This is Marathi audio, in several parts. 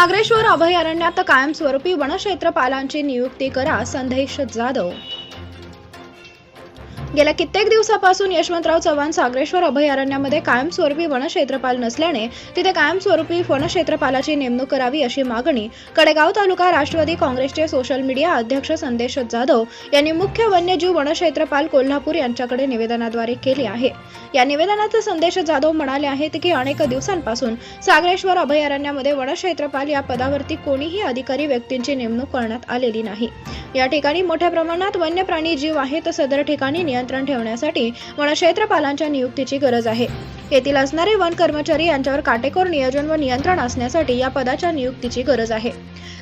नागरेश्वर अभयारण्यात कायमस्वरूपी वनक्षेत्रपालांची नियुक्ती करा संदेश जाधव गेल्या कित्येक दिवसापासून यशवंतराव चव्हाण सागरेश्वर अभयारण्यामध्ये कायमस्वरूपी वनक्षेत्रपाल नसल्याने तिथे कायमस्वरूपी वनक्षेत्रपालाची नेमणूक करावी अशी मागणी कडेगाव तालुका राष्ट्रवादी काँग्रेसचे सोशल मीडिया अध्यक्ष संदेश जाधव यांनी मुख्य वन्यजीव वनक्षेत्रपाल कोल्हापूर यांच्याकडे निवेदनाद्वारे केली आहे. या निवेदनात संदेश जाधव म्हणाले आहेत की अनेक दिवसांपासून सागरेश्वर अभयारण्यामध्ये वनक्षेत्रपाल या पदावरती कोणीही अधिकारी व्यक्तींची नेमणूक करण्यात आलेली नाही. या ठिकाणी मोठ्या प्रमाणात वन्य प्राणी जीव आहेत सदर ठिकाणी नियंत्रण ठेवण्यासाठी वनक्षेत्रपालांच्या नियुक्तीची गरज आहे. येथील असणारे वन कर्मचारी यांच्यावर काटेकोर नियोजन व नियंत्रण असण्यासाठी या पदाच्या नियुक्तीची गरज आहे.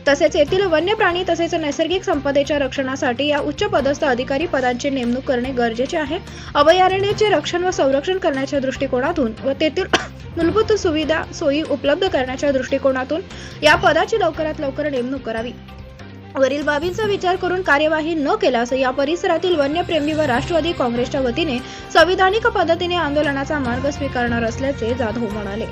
तसेच येथील वन्य प्राणी तसेच नैसर्गिक संपदेच्या रक्षणासाठी या उच्च पदस्थ अधिकारी पदांची नेमणूक करणे गरजेचे आहे. अभयारण्याचे रक्षण व संरक्षण करण्याच्या दृष्टिकोनातून व तेथील मूलभूत सुविधा सोयी उपलब्ध करण्याच्या दृष्टिकोनातून या पदाची लवकरात लवकर नेमणूक करावी. वरील बाबींचा विचार करून कार्यवाही न केल्यास या परिसरातील वन्यप्रेमी व राष्ट्रवादी काँग्रेसच्या वतीने संविधानिक पद्धतीने आंदोलनाचा मार्ग स्वीकारणार असल्याचे जाधव म्हणाले.